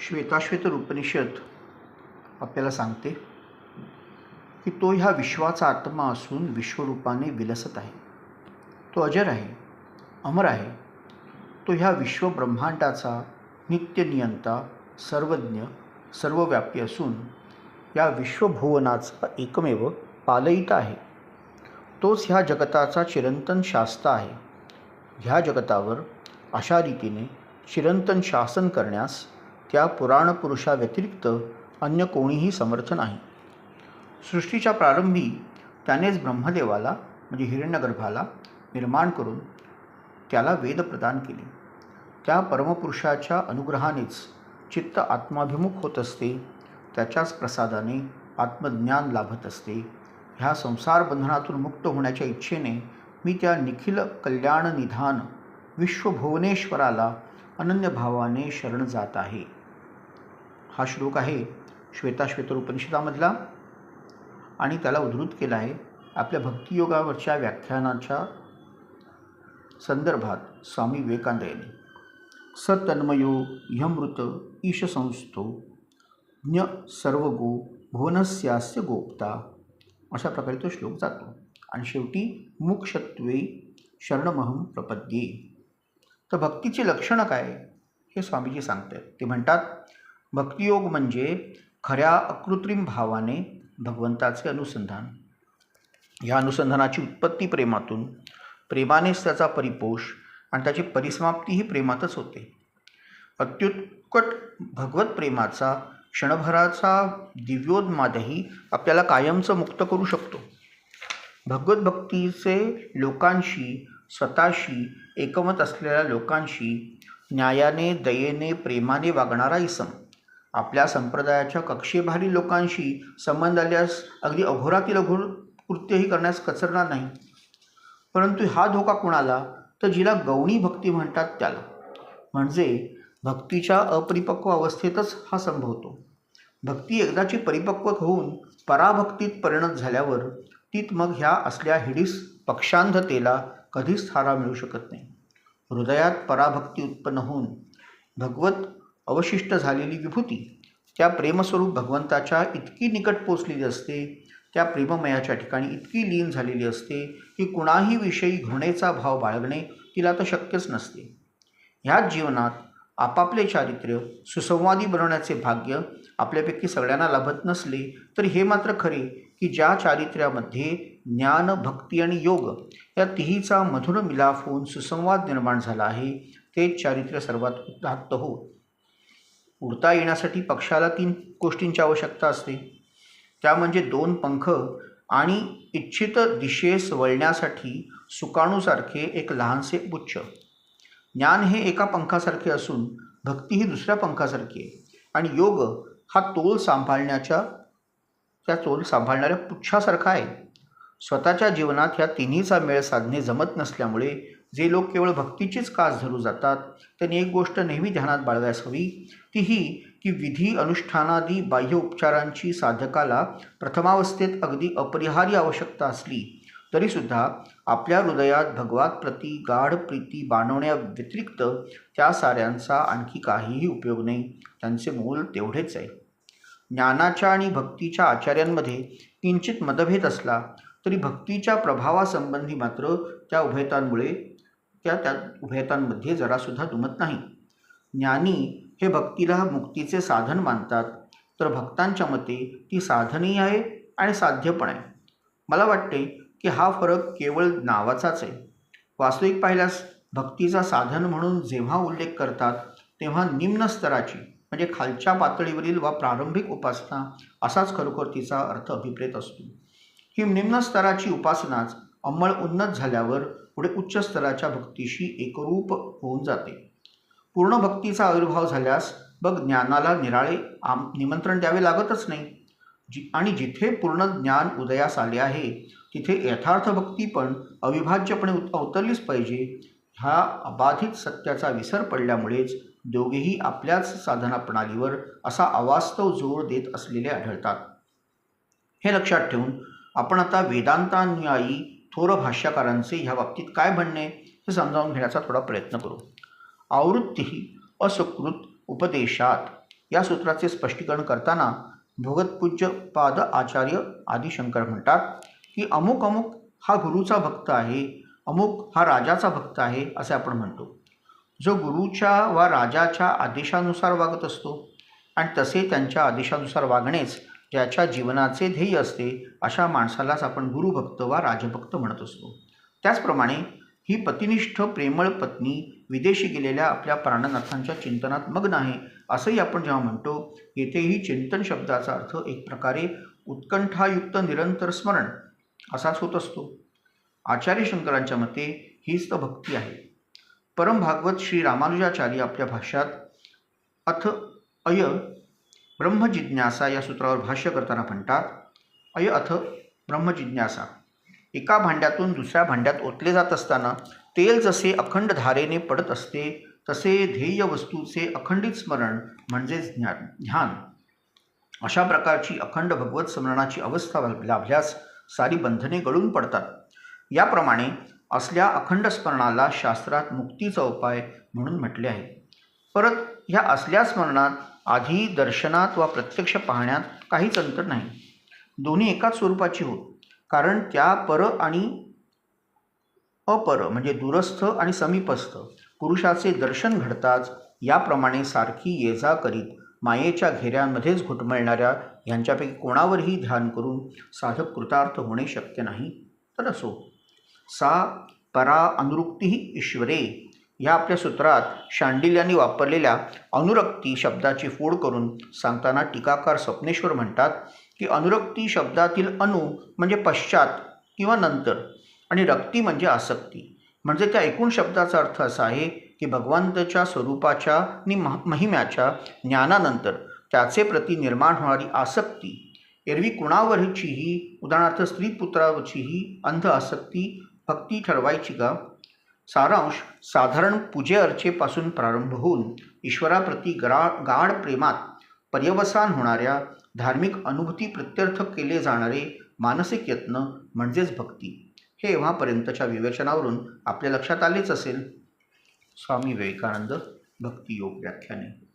श्वेताश्वेतर उपनिषद आपल्याला सांगते की तो ह्या विश्वाचा आत्मा असून विश्वरूपाने विलसत आहे. तो अजर आहे अमर आहे. तो ह्या विश्वब्रह्मांडाचा नित्यनियंता सर्वज्ञ सर्वव्यापी असून या विश्वभुवनाचा एकमेव पालयिता आहे. तोच ह्या जगताचा चिरंतन शास्ता आहे. ह्या जगतावर अशा रीतीने चिरंतन शासन करण्यास त्या पुराणपुरुषाव्यतिरिक्त अन्य कोणीही समर्थ नाही. सृष्टीच्या प्रारंभी त्यानेच ब्रह्मदेवाला म्हणजे हिरण्यगर्भाला निर्माण करून त्याला वेद प्रदान केले. त्या परमपुरुषाच्या अनुग्रहानेच चित्त आत्माभिमुख होत असते त्याच्याच प्रसादाने आत्मज्ञान लाभत असते. ह्या संसार बंधनातून मुक्त होण्याच्या इच्छेने मी त्या निखिल कल्याण निधान विश्वभुवनेश्वराला अनन्य भावाने शरण जात आहे. हा श्लोक आहे श्वेताश्वेतर उपनिषदामधला. आणि त्याला उद्धृत केला आहे आपल्या भक्तियोगावरच्या व्याख्यानाच्या संदर्भात स्वामी विवेकानंद यांनी सतन्मयो ह्यमृत ईशसंस्थो ज्ञ सर्वगो भुवनस्यास्य गोप्ता. अशा प्रकारे तो श्लोक जातो. आणि शेवटी मुक्षत्वे शरणमहम प्रपद्ये. तर भक्तीची लक्षणं काय? हे स्वामीजी सांगतात ते म्हणतात भक्तियोग म्हणजे खऱ्या अकृत्रिम भावाने भगवंताचे अनुसंधान. या अनुसंधानाची उत्पत्ती प्रेमातून प्रेमानेच त्याचा परिपोष आणि त्याची परिसमाप्तीही प्रेमातच होते. अत्युत्कट भगवत प्रेमाचा क्षणभराचा दिव्योन्मादही आपल्याला कायमचं मुक्त करू शकतो. भगवत भक्तीचे लोकांशी स्वतःशी एकमत असलेल्या लोकांशी न्यायाने दयेने प्रेमाने वागणारा इसम आपल्या संप्रदायाच्या कक्षेभारी लोकांशी संबंध आल्यास अगदी अघोरातील अघोर कृत्यही करण्यास कचरणार नाही. परंतु हा धोका कुणाला? तर जिला गौणी भक्ती म्हणतात त्याला. म्हणजे भक्तीच्या अपरिपक्व अवस्थेतच हा संभवतो. भक्ती एकदाची परिपक्व होऊन पराभक्तीत परिणत झाल्यावर तीत मग ह्या असल्या हिडीस पक्षांधतेला कधीच थारा मिळू शकत नाही. हृदयात पराभक्ती उत्पन्न होऊन भगवत अवशिष्ट झालेली विभूती. त्या प्रेमस्वरूप भगवंताच्या इतकी निकट पोचलेली असते त्या प्रेममयाच्या ठिकाणी इतकी लीन झालेली असते की कुणाही विषयी घृणेचा भाव बाळगणे तिला तर शक्यच नसते. ह्याच जीवनात आपापले चारित्र्य सुसंवादी बनवण्याचे भाग्य आपल्यापैकी सगळ्यांना लाभत नसले तर हे मात्र खरे की ज्या चारित्र्यामध्ये ज्ञान भक्ती आणि योग या तिहीचा मधुर मिलाफ होऊन सुसंवाद निर्माण झाला आहे तेच चारित्र्य सर्वात उदात्त हो. उडता येण्यासाठी पक्षाला तीन गोष्टींची आवश्यकता असते. त्या म्हणजे दोन पंख आणि इच्छित दिशेस वळण्यासाठी सुकाणूसारखे एक लहानसे पुच्छ ज्ञान हे एका पंखासारखे असून भक्ती ही दुसऱ्या पंखासारखी आहे. आणि योग हा तोल सांभाळण्याच्या त्या तोल सांभाळणाऱ्या पुच्छासारखा आहे. स्वतःच्या जीवनात ह्या तिन्हीचा मेळ साधणे जमत नसल्यामुळे जे लोक केवळ भक्तीचीच कास धरू जातात त्यांनी एक गोष्ट नेहमी ध्यानात बाळगायस हवी ती ही की विधी अनुष्ठानादी बाह्य उपचारांची साधकाला प्रथमावस्थेत अगदी अपरिहार्य आवश्यकता असली तरीसुद्धा आपल्या हृदयात भगवात प्रती गाढ प्रीती बाणवण्या व्यतिरिक्त त्या साऱ्यांचा आणखी काहीही उपयोग नाही त्यांचे मूल तेवढेच आहे. ज्ञानाच्या आणि भक्तीच्या आचार्यांमध्ये किंचित मतभेद असला तरी भक्तीच्या प्रभावासंबंधी मात्र त्या उभयतांमुळे त्या त्या उभयतांमध्ये जरासुद्धा दुमत नाही. ज्ञानी हे भक्तीला मुक्तीचे साधन मानतात तर भक्तांच्या मते ती साधनही आहे आणि साध्य पण आहे. मला वाटते की हा फरक केवळ नावाचाच आहे. वास्तविक पाहिल्यास भक्तीचा साधन म्हणून जेव्हा उल्लेख करतात तेव्हा निम्न स्तराची म्हणजे खालच्या पातळीवरील वा प्रारंभिक उपासना असाच खरोखर तिचा अर्थ अभिप्रेत असतो. ही निम्न स्तराची उपासनाच अंमळ उन्नत झाल्यावर पुढे उच्च स्तराच्या भक्तीशी एकरूप होऊन जाते. पूर्ण भक्तीचा आविर्भाव झाल्यास बघ ज्ञानाला निराळे आम निमंत्रण द्यावे लागतच नाही. जी आणि जिथे पूर्ण ज्ञान उदयास आले आहे तिथे यथार्थ भक्ती पण अविभाज्यपणे उत अवतरलीच पाहिजे. ह्या अबाधित सत्याचा विसर पडल्यामुळेच दोघेही आपल्याच साधना प्रणालीवर असा अवास्तव जोर देत असलेले आढळतात. हे लक्षात ठेवून आपण आता वेदांतानुयायी थोर भाष्यकारांचे ह्या बाबतीत काय म्हणणे हे समजावून घेण्याचा थोडा प्रयत्न करू. आवृत्ती असकृत उपदेशात या सूत्राचे स्पष्टीकरण करताना भगतपूज्य पाद आचार्य आदिशंकर म्हणतात की अमुक अमुक हा गुरुचा भक्त आहे अमुक हा राजाचा भक्त आहे असे आपण म्हणतो. जो गुरुच्या वा राजाच्या आदेशानुसार वागत असतो आणि तसे त्यांच्या आदेशानुसार वागणेच ज्याच्या जीवनाचे ध्येय असते अशा माणसालाच आपण गुरुभक्त वा राजभक्त म्हणत असतो. त्याचप्रमाणे ही पतिनिष्ठ प्रेमळ पत्नी विदेशी गेलेल्या आपल्या प्राणनाथांच्या चिंतनात मग्न आहे असंही आपण जेव्हा म्हणतो येथेही चिंतन शब्दाचा अर्थ एक प्रकारे उत्कंठायुक्त निरंतर स्मरण असाच होत असतो. आचार्य शंकरांच्या मते हीच तर भक्ती आहे. परम भागवत श्री रामानुजाचार्य आपल्या भाष्यात अथ अय ब्रह्मजिज्ञासा या सूत्रावर भाष्य करताना म्हणतात अय अथ ब्रह्मजिज्ञासा. एका भांड्यातून दुसऱ्या भांड्यात ओतले जात असताना तेल जसे अखंड धारेने पडत असते तसे ध्येय वस्तूचे अखंडित स्मरण म्हणजेच ज्ञान ध्यान. अशा प्रकारची अखंड भगवत स्मरणाची अवस्था लाभल्यास सारी बंधने गळून पडतात. याप्रमाणे असल्या अखंड स्मरणाला शास्त्रात मुक्तीचा उपाय म्हणून म्हटले आहे. परत ह्या असल्या स्मरणात आधी दर्शनात वा प्रत्यक्ष पाहण्यात काहीच अंतर नाही. दोन्ही एकाच स्वरूपाची होत. कारण त्या पर आणि अपर म्हणजे दूरस्थ आणि समीपस्थ पुरुषाचे दर्शन घडताच याप्रमाणे सारखी ये जा करीत मायेच्या घेऱ्यांमध्येच घुटमळणाऱ्या यांच्यापैकी कोणावरही ध्यान करून साधक कृतार्थ होणे शक्य नाही. तर असो. सा परा अनुरुक्ती ईश्वरे ह्या आपल्या सूत्रात शांडिल्यांनी वापरलेल्या अनुरक्ती शब्दाची फोड करून सांगताना टीकाकार स्वप्नेश्वर म्हणतात की अनुरक्ती शब्दातील अनु म्हणजे पश्चात किंवा नंतर आणि रक्ती म्हणजे आसक्ती. म्हणजे त्या एकूण शब्दाचा अर्थ असा आहे की भगवंताच्या स्वरूपाच्या आणि महिम्याच्या ज्ञानानंतर त्याचे प्रती निर्माण होणारी आसक्ती एरवी कुणावरचीही उदाहरणार्थ स्त्रीपुत्रावरचीही अंध आसक्ती भक्ती ठरवायची का? सारांश साधारण पूजे अर्चेपासून प्रारंभ होऊन ईश्वराप्रती गरा गाढ प्रेमात पर्यवसान होणाऱ्या धार्मिक अनुभूती प्रत्यर्थ केले जाणारे मानसिक यत्न म्हणजेच भक्ती हे एव्हापर्यंतच्या विवेचनावरून आपल्या लक्षात आलेच असेल. स्वामी विवेकानंद भक्तियोग व्याख्याने.